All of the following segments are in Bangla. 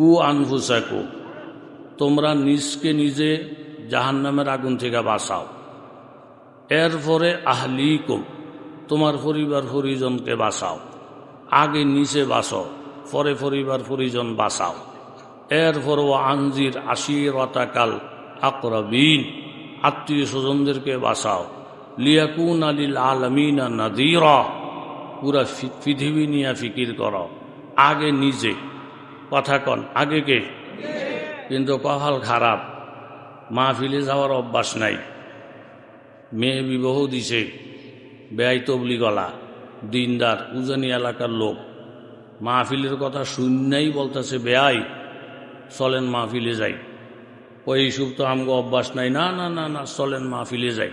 কু আনফুসাকু, তোমরা নিজকে নিজে জাহান্নামের আগুন থেকে বাঁচাও। এরপরে আহলিকুম, তোমার পরিবার পরিজনকে বাঁচাও। আগে নিচে বাঁচাও পরে পরিবার পরিজন বাঁচাও। এরপর ও আঞ্জির আশিরতাকাল আকরবিন, আত্মীয় স্বজনদেরকে বাঁচাও। লিয়াকুন আলিল আলমিনা নাদির, পুরা পৃথিবী নিয়ে ফিকির করো। আগে নিজে কথা কন, আগে কে? কিন্তু কপাল খারাপ, মাহফিলে যাওয়ার অভ্যাস নাই। মেয়ে বিবাহ দিছে ব্যয় তবলি গলা, দিনদার, উজানি এলাকার লোক। মাহফিলের কথা শূন্যই বলতেছে, বেয়াই, চলেন মাহফিলে যাই। ওই এইসব তো আমগো অভ্যাস নাই, না না না না, চলেন মাহফিলে যাই।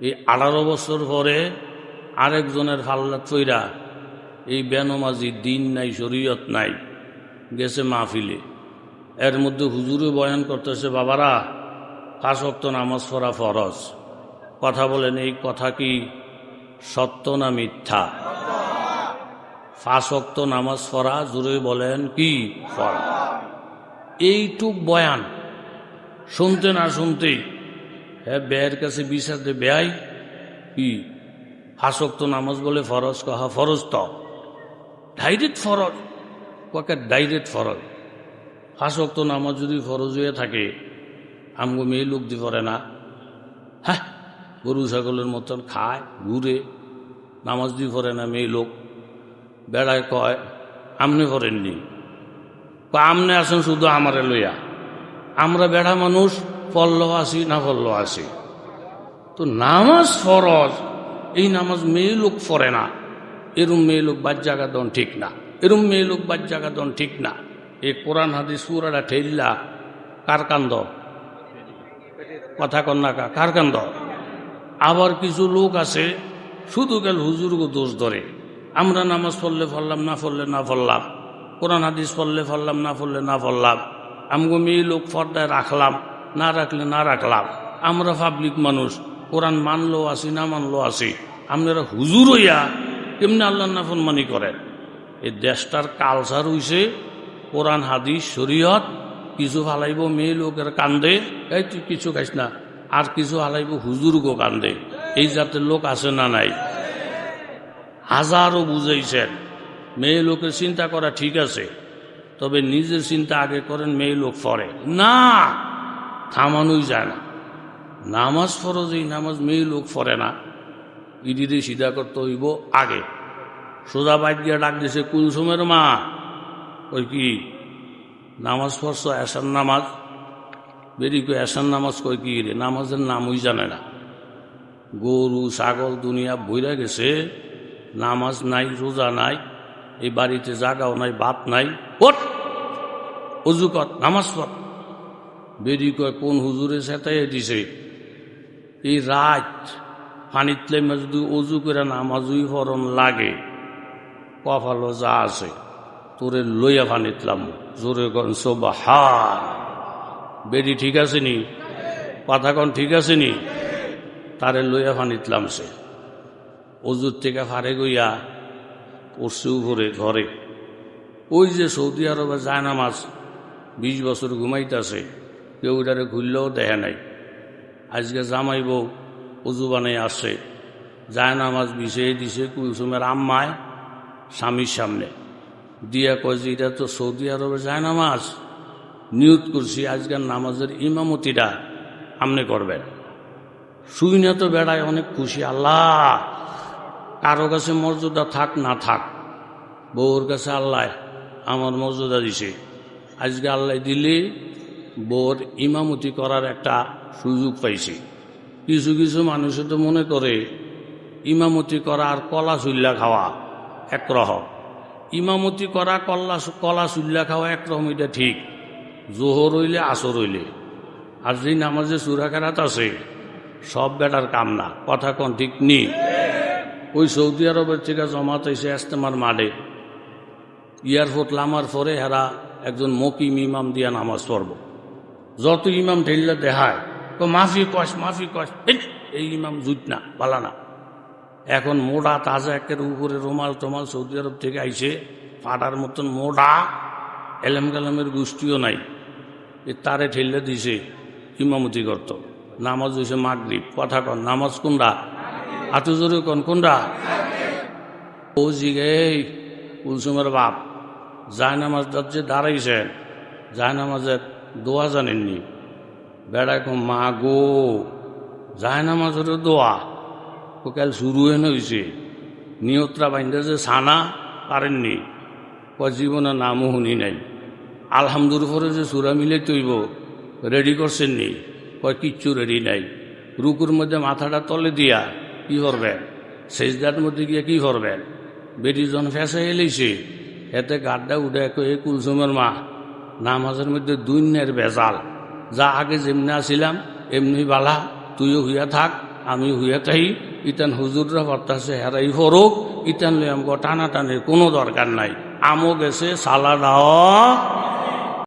এই আঠারো বছর পরে আরেকজনের ফাল্লাত ফইরা এই বেনমাজি, দিন নাই, শরীয়ত নাই। গেছে মাহফিলে। এর মধ্যে হুজুরে বয়ান করতেছে, বাবারা পাঁচ অক্ত নামাজ পড়া ফরজ। কথা বলেন, এই কথা কি সত্য না মিথ্যা? অক্ত নামাজ পড়া জুড়ে বলেন কি ফরজ এইটুক বয়ান, শুনতে না শুনতেই হ্যাঁ ব্যয়ের কাছে দে ব্যয় কি হাসক্ত নামাজ বলে ফরজ কহা ফরজ তো? ডাইরেক্ট ফরজ। কাকে ডাইরেক্ট ফরজ। হাসক্ত নামাজ যদি ফরজ হয়ে থাকে, আমগো মেয়ে লোক দি পড়ে না। হ্যাঁ গরু, ছাগলের মতন খায়, ঘুরে, নামাজ দি পড়ে না মেয়ে লোক। বেড়ায় কয়, আমনে পড়েননি? কয়, আমনে আসেন শুধু আমারে লইয়া। আমরা বেড়া মানুষ পল্ল আসি, না পল্ল আসি। তো নামাজ ফরজ, এই নামাজ মেয়ে লোক পড়ে না। এরম মেয়ে লোক বাদ জাগা দন ঠিক না। এরম মেয়ে লোক বাদ জাগা দন ঠিক না। এ কোরআন, হাদিস পুরাটা ঠেললা কার কান্দ কথা কন্যাকা কার কান্দ আবার কিছু লোক আছে, শুধু গেল হুজুরকে দোষ ধরে। আমরা নামাজ পড়লে পড়লাম, না পড়লে না পড়লাম। কোরআন, হাদিস পড়লে পড়লাম, না পড়লে না পড়লাম। আমগো মেয়ে লোক পর্দায় রাখলাম, না রাখলে না রাখলাম। আমরা পাবলিক মানুষ, কোরআন মানলো আসি না মানলো আসি আপনারা হুজুর হইয়া কেমনি আল্লাহ নাফরমানি করেন? এই দেশটার কালচার হইছে কোরআন, হাদিস, শরীয়ত, কিছু হালাইব মেয়ে লোকের কান্দে, এই তুই কিছু খাইস না, আর কিছু হালাইব হুজুরগো কান্দে, এই জাতের লোক আছে না নাই? হাজারও বুঝাইছেন, মেয়ে লোকের চিন্তা করা ঠিক আছে, তবে নিজের চিন্তা আগে করেন, মেয়ে লোক পড়ে না, থামানোই যায় না। নামাজ ফরজ এই নামাজ মেয়ে লোক পড়ে না, ইডিরে সিধা করতে হইব আগে। সোজা বাইক দিয়ে ডাক দিছে কুলসুমের মা। ওই কি? নামাজ পড়ছ এসার নামাজ? বেরি কই এসার নামাজ কই কি রে? নামাজের নামই জানে না। গরু, ছাগল, দুনিয়া বইরা গেছে, নামাজ নাই, রোজা নাই, এই বাড়িতে জাগাও নাই বাপ নাই। ওট অজু কর, নামাজ পড়। বেরি কয়, কোন হুজুরে সেটাই দিছে? এই রাত পানিতলে যদি অজু করে নামাজুই হরণ লাগে। কপালো যা আছে তোরে লইয়া পানিতলাম জোরে বা হার বেরি ঠিক আছে নি? কথা কন ঠিক আছে নি? তারে লইয়া পানিতলাম সে। অজুর থেকে ফারে গইয়া পড়ছে উপরে ঘরে ওই যে সৌদি আরবে যায় নামাজ, বিশ বছর ঘুমাইতেছে, কেউ এটারে ঘুরলেও দেখে নাই। আজকে জামাই বউ উজু বানাই আসে যায় নামাজ বিষয়ে দিছে কুলসুমের আম্মায় স্বামীর সামনে। দিয়া কয় যে এটা তো সৌদি আরবে যায় নামাজ নিয়ত করছি আজকের নামাজের ইমামতিটা আমনে করবেন। শুই না তো বেড়ায় অনেক খুশি, আল্লাহ। কারও কাছে মর্যাদা থাক, না থাক। বউর কাছে আল্লাহ আমার মর্যাদা দিছে। আজকে আল্লাহ দিলে বউর ইমামতি করার একটা সুযোগ পাইছি। কিছু কিছু মানুষে তো মনে করে, ইমামতি করা আর কলা চুল্লা খাওয়া। একরকম ইমামতি করা কল্লা কলা চুল্লা খাওয়া একরকম এটা ঠিক। জোহর হইলে আসর হইলে। আর যে নামাজে সুরাকারাত আছে সব বেটার কাম না। কথা কোন ঠিক নেই ওই সৌদি আরবের থেকে জমাত হয়েছে এস্তেমার মাঠে। এয়ারপোর্ট লামার পরে হেরা একজন মকিম ইমাম দিয়া নামাজ পড়ব। যত ইমাম ঠেললে দেখায় তো মাফি কস মাফি কস। এই, এই ইমাম জুট না পালা না। এখন মোড়া তাজা একের উপরে রুমাল টমাল সৌদি আরব থেকে আইছে ফাটার মতন মোড়া, এলেম কালামের গোষ্ঠীও নাই। এ তারে ঠেললে দিছে ইমামতি করত। নামাজ হয়েছে মাগরিব। কথা কন, নামাজ কোনরা আতু জোরে কন কোনরা ও জিগে, কুলসুমের বাপ যায় নামাজ যে দাঁড়াইছেন যায় নামাজের দোয়া জানেননি। বেড়ায় কো মা গো যায় নামাজের দোয়া। কাল শুরু হেন হয়েছে নিয়ত্রা বাইন্দে যে সানা পারেননি। কয় জীবনে নামও শুনি নাই। আলহামদুর পরে যে সুরা মিলে তৈব রেডি করছেন নি কয় কিচ্ছু রেডি নাই। রুকুর মধ্যে মাথাটা তলে দিয়া কি করবেন সেজদার মধ্যে গিয়ে কি করবেন বেটিজন ফেসে এলেছে। এতে গাড্ডা কই এই কুলসুমের মা, নামাজের মধ্যে দুইনের বেজাল যা আগে যেমনি আসিলাম, এমনি বালা, তুইও হইয়া থাক আমি হইয়া থাই ইতান হুজুররা বর্তাছে হেরাই হরক, ইতান লই টানা টানের কোনো দরকার নাই। আমও গেছে সালা